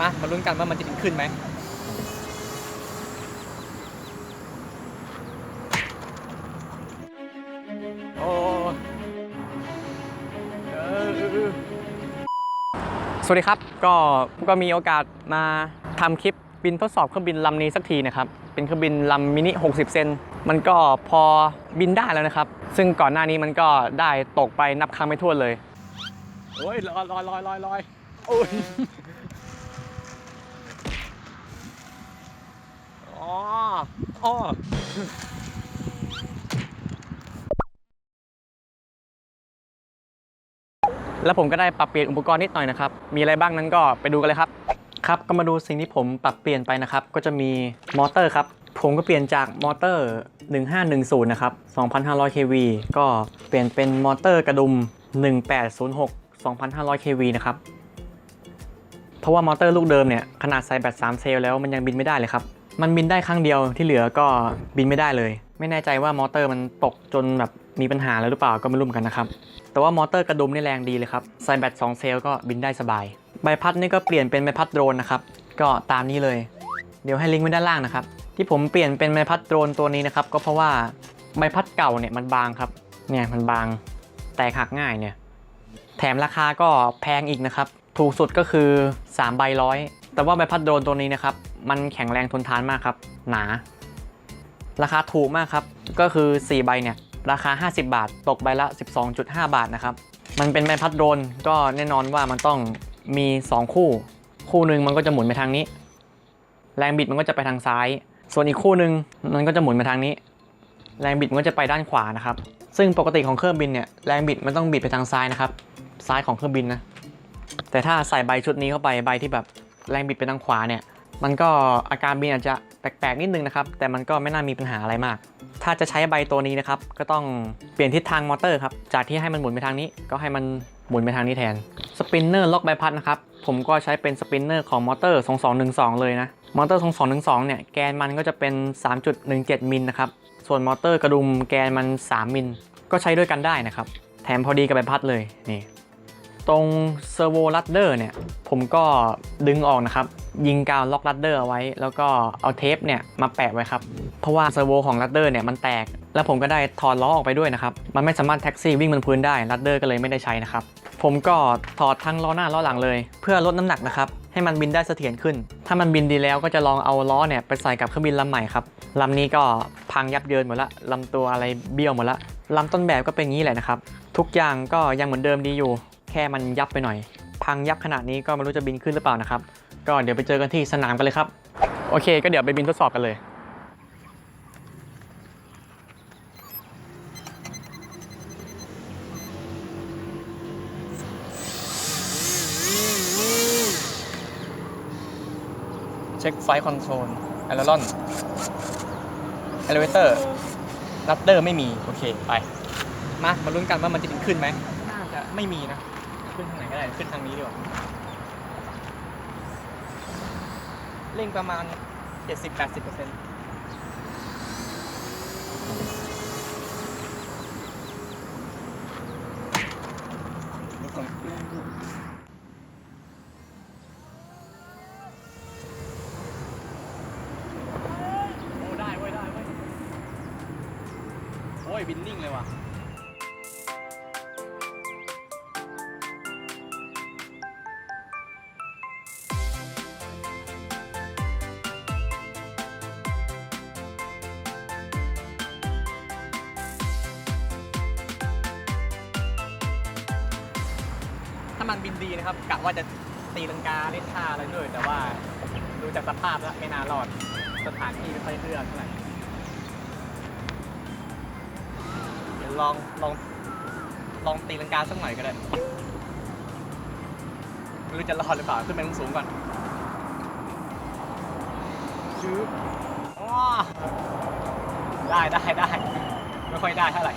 มามาลุ้นกันว่ามันจะบินขึ้นไหมโอ้เออสวัสดีครับ ก็ก็มีโอกาสมาทำคลิปบินทดสอบเครื่องบินลำนี้สักทีนะครับ เป็นเครื่องบินลำมินิ 60 เซน มันก็พอบินได้แล้วนะครับ ซึ่งก่อนหน้านี้มันก็ได้ตกไปนับครั้งไม่ถ้วนเลย โอ้ยลอยลอยลอยลอยลอยโอ้ย อ๋ออ๋อแล้วผมก็ได้ปรับเปลี่ยนอุปกรณ์นิดหน่อยนะครับ มีอะไรบ้างนั้นก็ไปดูกันเลยครับ ครับ ก็มาดูสิ่งที่ผมปรับเปลี่ยนไปนะครับ ก็จะมีมอเตอร์ครับ ผมก็เปลี่ยนจากมอเตอร์ 1510 นะครับ 2,500 kV ก็เปลี่ยนเป็นมอเตอร์กระดุม 1806 2,500 kV นะครับ เพราะว่ามอเตอร์ลูกเดิมเนี่ย ขนาดใส่แบต3เซลล์แล้วมันยังบินไม่ได้เลยครับ มันบินได้ครั้งเดียวที่เหลือก็บินไม่ได้เลย ไม่แน่ใจว่ามอเตอร์มันตกจนแบบมีปัญหาแล้วหรือเปล่าก็ไม่รู้เหมือนกันนะครับ แต่ว่ามอเตอร์กระดุมนี่แรงดีเลยครับใส่แบต2เซลล์ก็บินได้สบาย ใบพัดนี่ก็เปลี่ยนเป็นใบพัดโดรนนะครับ ก็ตามนี้เลย เดี๋ยวให้ลิงก์ไว้ด้านล่างนะครับ ที่ผมเปลี่ยนเป็นใบพัดโดรนตัวนี้นะครับ ก็เพราะว่าใบพัดเก่าเนี่ยมันบางครับ เนี่ยมันบาง แตกหักง่ายเนี่ย แถมราคาก็แพงอีกนะครับ ถูกสุดก็คือ3ใบร้อย แต่ว่าใบพัดโดรนตัวนี้นะครับ มันแข็งแรงทนทานมากครับ หนา ราคาถูกมากครับ ก็คือ 4 ใบเนี่ย ราคา 50 บาท ตกใบละ 12.5 บาทนะครับ มันเป็นใบพัดโดรนก็แน่นอนว่ามันต้องมี 2 คู่ คู่หนึ่งมันก็จะหมุนไปทางนี้ แรงบิดมันก็จะไปทางซ้าย ส่วนอีกคู่หนึ่งมันก็จะหมุนไปทางนี้ แรงบิดมันก็จะไปด้านขวานะครับ ซึ่งปกติของเครื่องบินเนี่ยแรงบิดมันต้องบิดไปทางซ้ายนะครับ ซ้ายของเครื่องบินนะ แต่ถ้าใส่ใบชุดนี้เข้าไปใบที่แบบแรงบิดไปทางขวาเนี่ย มันก็อาการบินอาจจะแปลกๆนิดนึงนะครับ แต่มันก็ไม่น่ามีปัญหาอะไรมาก ถ้าจะใช้ใบตัวนี้นะครับ ก็ต้องเปลี่ยนทิศทางมอเตอร์ครับ จากที่ให้มันหมุนไปทางนี้ ก็ให้มันหมุนไปทางนี้แทน สปินเนอร์ล็อกใบพัดนะครับ ผมก็ใช้เป็นสปินเนอร์ของมอเตอร์2212 เลยนะ มอเตอร์2212 เนี่ย แกนมันก็จะเป็น 3.17 มิลนะครับ ส่วนมอเตอร์กระดุมแกนมัน 3 มิล ก็ใช้ด้วยกันได้นะครับ แถมพอดีกับใบพัดเลย นี่ ตรงเซอร์โวลัดเดอร์เนี่ยผมก็ดึงออกนะครับ ยิงกาวล็อกลัดเดอร์เอาไว้ แล้วก็เอาเทปเนี่ยมาแปะไว้ครับ เพราะว่าเซอร์โวของลัดเดอร์เนี่ยมันแตก แล้วผมก็ได้ถอดล้อออกไปด้วยนะครับ มันไม่สามารถแท็กซี่วิ่งบนพื้นได้ลัดเดอร์ก็เลยไม่ได้ใช้นะครับ ผมก็ถอดทั้งล้อหน้าล้อหลังเลย เพื่อลดน้ำหนักนะครับให้มันบินได้เสถียรขึ้น ถ้ามันบินดีแล้วก็จะลองเอาล้อเนี่ยไปใส่กับเครื่องบินลำใหม่ครับลำนี้ก็พังยับเยินหมดละลำตัวอะไรเบี้ยวหมดละลำต้นแบบก็เป็นงี้แหละนะครับ ทุกอย่างก็ยังเหมือนเดิมดีอยู่ แค่มันยับไปหน่อย พังยับขนาดนี้ก็ไม่รู้จะบินขึ้นหรือเปล่านะครับ ก็เดี๋ยวไปเจอกันที่สนามกันเลยครับ โอเค ก็เดี๋ยวไปบินทดสอบกันเลยเช็คไฟคอนโทรลแอลลอนเอลเวเตอร์รัดเดอร์ไม่มี โอเค ไป มา มาลุ้นกันว่ามันจะบินขึ้นไหมน่าจะไม่มีนะ ขึ้นทางไหนก็ได้ขึ้นทางนี้ดีกว่าเร่งประมาณ 70-80%เปอร์เซ็นต์โอ้ได้เว้ยได้เว้ยโอ้ยบินนิ่งเลยว่ะ มันบินดีนะครับกะว่าจะตีลังกาเล่นท่าอะไรด้วย แต่ว่าดูจากสภาพแล้วไม่น่ารอดสถานที่ไม่ค่อยเอื้อเท่าไหร่เดี๋ยวลองลองลองตีลังกาสักหน่อยก็ได้ไม่รู้จะรอดหรือเปล่าขึ้นไปสูงๆก่อนชื้อได้ได้ได้ไม่ค่อยได้เท่าไหร่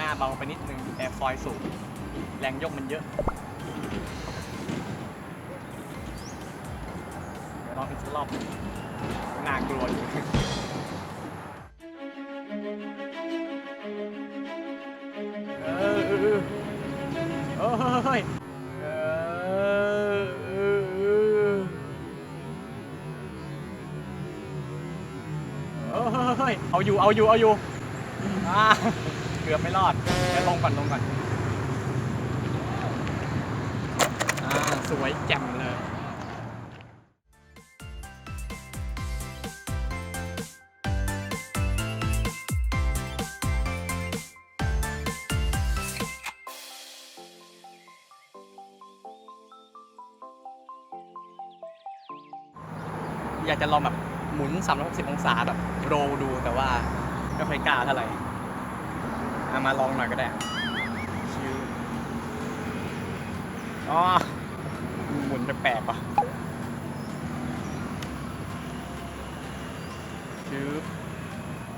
หน้าเบาไปนิดนึงแอร์ฟอยสูง แรงยกมันเยอะ เดี๋ยวลองอีกสักรอบหนึ่งน่ากลัวอยู่ เออเออเออโอ้ยเออเออเออโอ้ยเอาอยู่ เอาอยู่ เอาอยู่อ่า กือบไม่รอดเดี๋ยวลงก่อนลงก่อนอ่าสวยแจ่มเลยอยากจะลองแบบหมุน 360 องศาแบบโรดูแต่ว่าไม่ค่อยกล้าเท่าไหร่ เอามาลองหน่อยก็ได้ชิวอ๋อหมุนแปลกๆป่ะชิว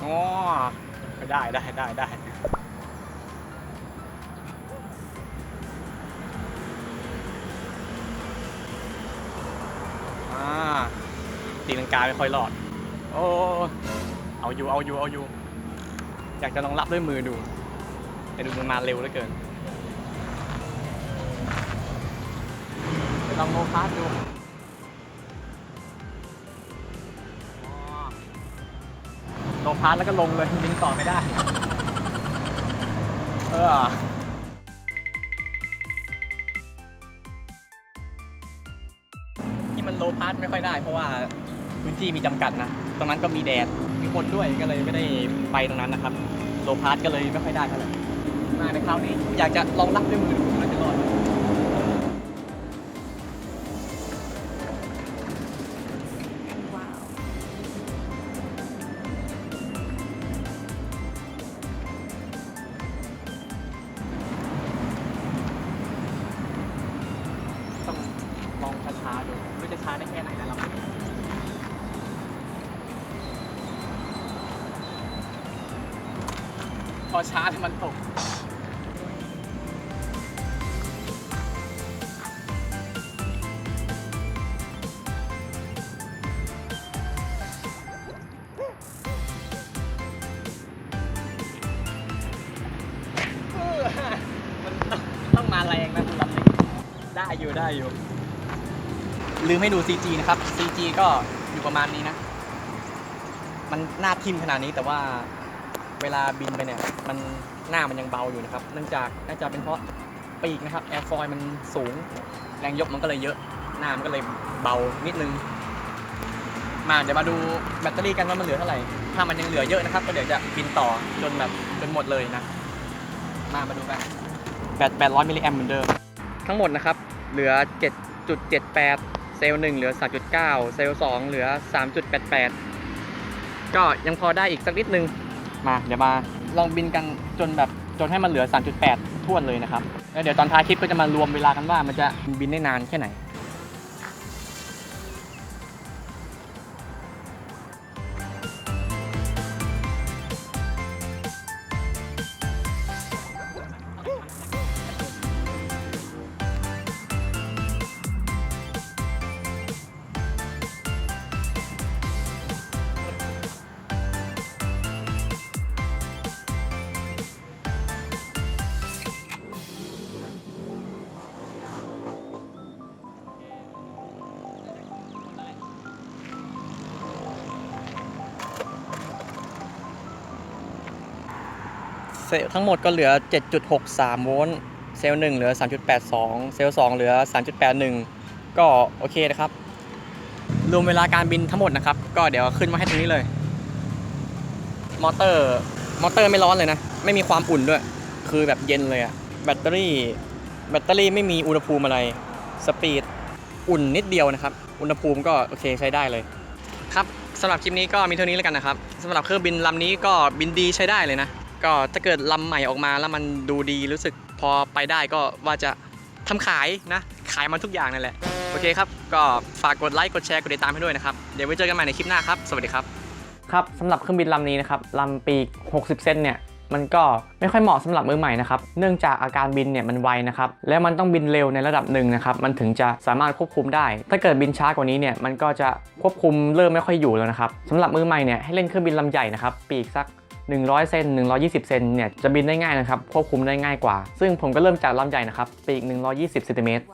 อ๋อได้ได้ได้ได้ตีลังกาไม่ค่อยรอด โอ้ เอาอยู่ เอาอยู่ เอาอยู่ อยากจะลองรับด้วยมือดู แต่ดูมันมาเร็วเหลือเกินไปลองโนพาสดูอ๋อโนพาสแล้วก็ลงเลยยิงต่อไม่ได้ เออที่มันโลพาสไม่ค่อยได้ เพราะว่าพื้นที่มีจำกัดนะ ตรงนั้นก็มีแดด มีคนด้วยก็เลยไม่ได้ไปตรงนั้นนะครับ โลพาสก็เลยไม่ค่อยได้เท่าไหร่ มาในคราวนี้อยากจะลองรับด้วยมือดูว่าจะรอดไหมต้องลองช้าๆดูไม่รู้จะช้าได้แค่ไหนนะเรา พอช้าแล้วมันตก อยู่ได้อยู่ ลืมให้ดู CG นะครับ CG ก็อยู่ประมาณนี้นะ มันหน้าทิ่มขนาดนี้แต่ว่าเวลาบินไปเนี่ย มันหน้ามันยังเบาอยู่นะครับ เนื่องจากน่าจะเป็นเพราะปีกนะครับแอร์ฟอยมันสูง แรงยกมันก็เลยเยอะ หน้ามันก็เลยเบานิดนึง มาเดี๋ยวมาดูแบตเตอรี่กันว่ามันเหลือเท่าไหร่ ถ้ามันยังเหลือเยอะนะครับ ก็เดี๋ยวจะบินต่อจนแบบจนหมดเลยนะ มามาดูกันแบต800มิลลิแอมเหมือนเดิม ทั้งหมดนะครับ เหลือ 7.78 เซลล์1เหลือ 3.9 เซลล์2เหลือ 3.88 ก็ยังพอได้อีกสักนิดนึง มาเดี๋ยวมาลองบินกันจนแบบจนให้มันเหลือ 3.8ท่วนเลยนะครับแล้วเดี๋ยวตอนท้ายคลิปก็จะมารวมเวลากันว่ามันจะบินได้นานแค่ไหน ทั้งหมดก็เหลือ 7.63 โวลต์ เซลล์1เหลือ 3.82 เซลล์2เหลือ 3.81 ก็โอเคนะครับ รวมเวลาการบินทั้งหมดนะครับ ก็เดี๋ยวขึ้นมาให้ตรงนี้เลย มอเตอร์ มอเตอร์ไม่ร้อนเลยนะ ไม่มีความอุ่นด้วย คือแบบเย็นเลยอะแบตเตอรี่ แบตเตอรี่ไม่มีอุณหภูมิอะไร สปีด อุ่นนิดเดียวนะครับ อุณหภูมิก็โอเคใช้ได้เลย ครับสำหรับคลิปนี้ก็มีเท่านี้แล้วกันนะครับสำหรับเครื่องบินลำนี้ก็บินดีใช้ได้เลยนะ ก็ถ้าเกิดลำใหม่ออกมาแล้วมันดูดีรู้สึกพอไปได้ก็ว่าจะทำขายนะ ขายมันทุกอย่างนั่นแหละ โอเคครับ ก็ฝากกดไลค์กดแชร์กดติดตามให้ด้วยนะครับ เดี๋ยวไว้เจอกันใหม่ในคลิปหน้าครับ สวัสดีครับ ครับสำหรับเครื่องบินลำนี้นะครับลำปีก60 เซนเนี่ยมันก็ไม่ค่อยเหมาะสำหรับมือใหม่นะครับ เนื่องจากอาการบินเนี่ยมันไวนะครับ และมันต้องบินเร็วในระดับหนึ่งนะครับ มันถึงจะสามารถควบคุมได้ ถ้าเกิดบินช้ากว่านี้เนี่ย มันก็จะควบคุมเริ่มไม่ค่อยอยู่แล้วนะครับสำหรับมือใหม่เนี่ยให้เล่นเครื่องบินลำใหญ่นะครับ ปีกสัก 100 เซน 120 เซนเนี่ยจะบินได้ง่ายนะครับควบคุมได้ง่ายกว่า ซึ่งผมก็เริ่มจากลำใหญ่นะครับปีก 120เซนติเมตร